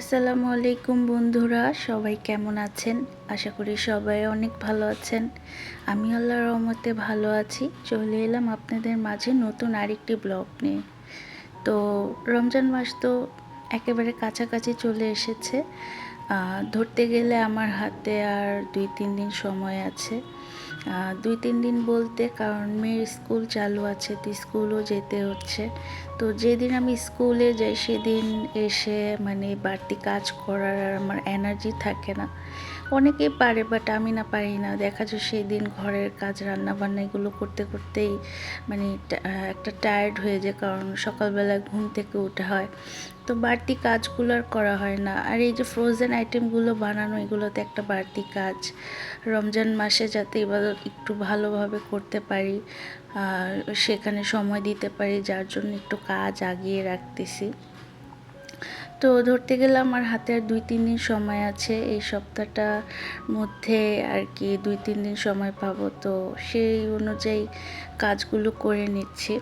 আসসালামু আলাইকুম বন্ধুরা, সবাই কেমন আছেন? আশা করি সবাই অনেক ভালো আছেন। আমি আল্লাহর রহমতে ভালো আছি। চলে এলাম আপনাদের মাঝে নতুন আরেকটি ব্লগ নিয়ে। তো রমজান মাস তো একেবারে কাছাকাছি চলে এসেছে। ধরতে গেলে আমার হাতে আর দুই, তিন দিন সময় আছে। দুই, তিন দিন বলতে কারণ মেয়ের স্কুল চালু আছে, তো স্কুলও যেতে হচ্ছে। তো যেদিন আমি স্কুলে যাই, সেদিন এসে মানে বাড়তি কাজ করার আর আমার এনার্জি থাকে না। অনেকেই পারে বাট আমি না পারি না। দেখা যায় সেই দিন ঘরের কাজ রান্না বান্না এগুলো করতে করতেই মানে একটা টায়ার্ড হয়ে যায়, কারণ সকালবেলা ঘুম থেকে উঠে হয়। তো বাড়তি কাজগুলো আর করা হয় না। আর এই যে ফ্রোজেন আইটেমগুলো বানানো, এগুলোতে একটা বাড়তি কাজ। রমজান মাসে যাতে এবার একটু ভালোভাবে করতে পারি, আর সেখানে সময় দিতে পারি, যার জন্য একটু কাজ আগিয়ে রাখতেছি। তো ধরতে গেলে আমার হাতে আর দুই, তিন দিন সময় আছে। এই সপ্তাহটার মধ্যে আর কি দুই, তিন দিন সময় পাবো। তো সেই অনুযায়ী কাজগুলো করে নিচ্ছি।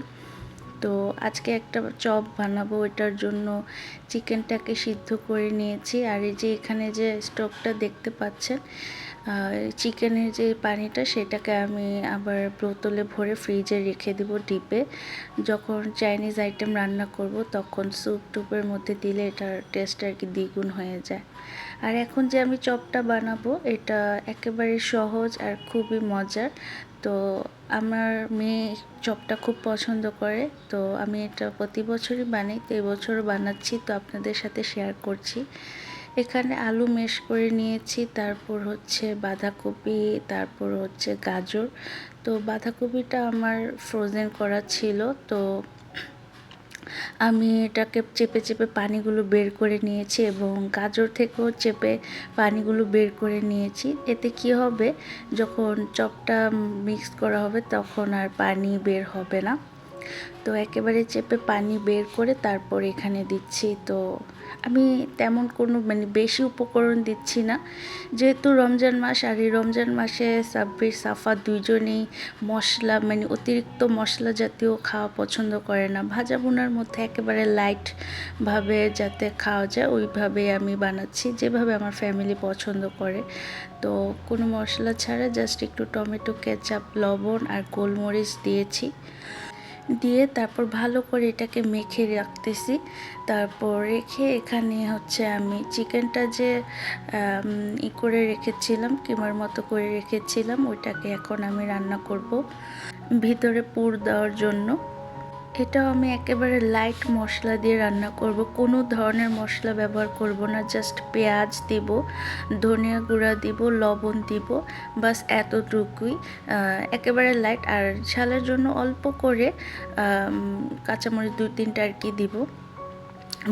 তো আজকে একটা চপ বানাবো এটার জন্য চিকেনটাকে সিদ্ধ করে নিয়েছি। আর এই যে এখানে যে স্টোভটা দেখতে পাচ্ছেন চিকেনের যে পানিটা সেটাকে আমি আবার বোতলে ভরে ফ্রিজে রেখে দিব ডিপে। যখন চাইনিজ আইটেম রান্না করব, তখন স্যুপ টুপের মধ্যে দিলে এটার টেস্ট আর কি দ্বিগুণ হয়ে যায়। আর এখন যে আমি চপটা বানাবো, এটা একেবারে সহজ আর খুবই মজার। তো আমার মেয়ে চপটা খুব পছন্দ করে, তো আমি এটা প্রতি বছরই বানাই, তো এবছরও বানাচ্ছি, তো আপনাদের সাথে শেয়ার করছি। এখানে আলু মেশ করে নিয়েছি, তারপর হচ্ছে বাঁধাকপি, তারপর হচ্ছে গাজর। তো বাঁধাকপিটা আমার ফ্রোজেন করা ছিল, তো আমি এটাকে চেপে চেপে পানিগুলো বের করে নিয়েছি এবং গাজর থেকেও চেপে পানিগুলো বের করে নিয়েছি। এতে কি হবে, যখন চপটা মিক্স করা হবে তখন আর পানি বের হবে না। তো একেবারে চেপে পানি বের করে তারপর এখানে দিচ্ছি। তো আমি তেমন কোনো মানে বেশি উপকরণ দিচ্ছি না। যেহেতু রমজান মাস, আর এই রমজান মাসে সাব্বির, সাফা দুইজনেই মশলা মানে অতিরিক্ত মশলা জাতীয় খাওয়া পছন্দ করে না। ভাজা বোনার মধ্যে একেবারে লাইটভাবে যাতে খাওয়া যায়, ওইভাবে আমি বানাচ্ছি যেভাবে আমার ফ্যামিলি পছন্দ করে। তো কোনো মশলা ছাড়া জাস্ট একটু টমেটো কেচাপ লবণ আর গোলমরিচ দিয়েছি। দিয়ে তারপর ভালো করে এটাকে মেখে রাখতেছি। তারপর রেখে এখানে হচ্ছে আমি চিকেনটা যে ই করে রেখেছিলাম, কিমার মতো করে রেখেছিলাম, ওইটাকে এখন আমি রান্না করব। ভিতরে পুর দেওয়ার জন্য। এটাও আমি একেবারে লাইট মশলা দিয়ে রান্না করব। কোনো ধরনের মশলা ব্যবহার করব না জাস্ট পেঁয়াজ দেব, ধনিয়া গুঁড়া দিব, লবণ দিব, বাস এতটুকুই। একেবারে লাইট আর ঝালের জন্য অল্প করে কাঁচামরিচ দু তিনটা আর কি দিব।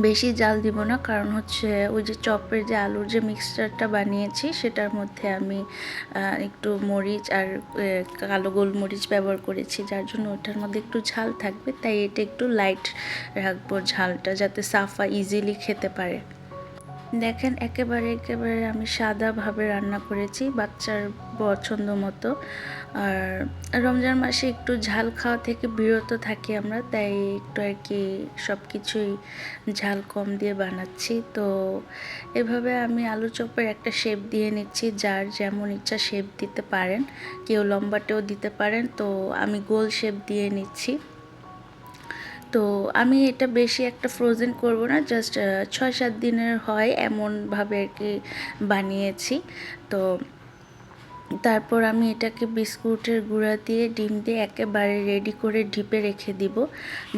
বেশি জাল দিব না, কারণ হচ্ছে ওই যে চপের যে আলুর যে মিক্সচারটা বানিয়েছি, সেটার মধ্যে আমি একটু মরিচ আর কালো গোলমরিচ ব্যবহার করেছি, যার জন্য ওটার মধ্যে একটু ঝাল থাকবে, তাই এটা একটু লাইট রাখব ঝালটা, যাতে সাফা ইজিলি খেতে পারে। দেখেন, একেবারে একেবারে আমি সাদাভাবে রান্না করেছি বাচ্চার পছন্দ মতো। আর রমজান মাসে একটু ঝাল খাওয়া থেকে বিরত থাকি আমরা, তাই একটু আর কি সব কিছুই ঝাল কম দিয়ে বানাচ্ছি। তো এভাবে আমি আলু চপের একটা শেপ দিয়ে নিচ্ছি, যার যেমন ইচ্ছা শেপ দিতে পারেন। কেউ লম্বাটেও দিতে পারেন, তো আমি গোল শেপ দিয়ে নিচ্ছি। তো আমি এটা বেশি একটা ফ্রোজেন করব না জাস্ট ছয় সাত দিনের হয় এমনভাবে আর কি বানিয়েছি। তো তারপর আমি এটাকে বিস্কুটের গুঁড়া দিয়ে, ডিম দিয়ে একেবারে রেডি করে ঢিপে রেখে দিব,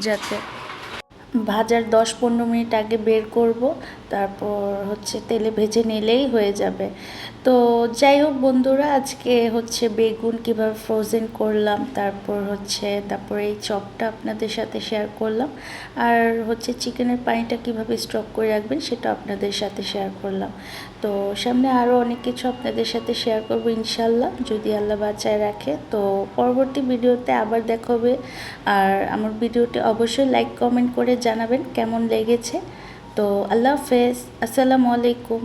যাতে ভাজার দশ পনেরো মিনিট আগে বের করব, তারপর হচ্ছে তেলে ভেজে নিলেই হয়ে যাবে। তো যাই হোক বন্ধুরা, আজকে হচ্ছে বেগুন কীভাবে ফ্রোজেন করলাম, তারপর হচ্ছে, তারপর এই চপটা আপনাদের সাথে শেয়ার করলাম, আর হচ্ছে চিকেনের পানিটা কীভাবে স্টক করে রাখবেন সেটা আপনাদের সাথে শেয়ার করলাম। তো সামনে আরও অনেক কিছু আপনাদের সাথে শেয়ার করব ইনশাল্লাহ যদি আল্লাহ বাঁচায় রাখে। তো পরবর্তী ভিডিওতে আবার দেখা হবে, আর আমার ভিডিওটি অবশ্যই লাইক কমেন্ট করে জানাবেন কেমন লেগেছে। তো আল্লাহ হাফেজ। আসসালামু আলাইকুম।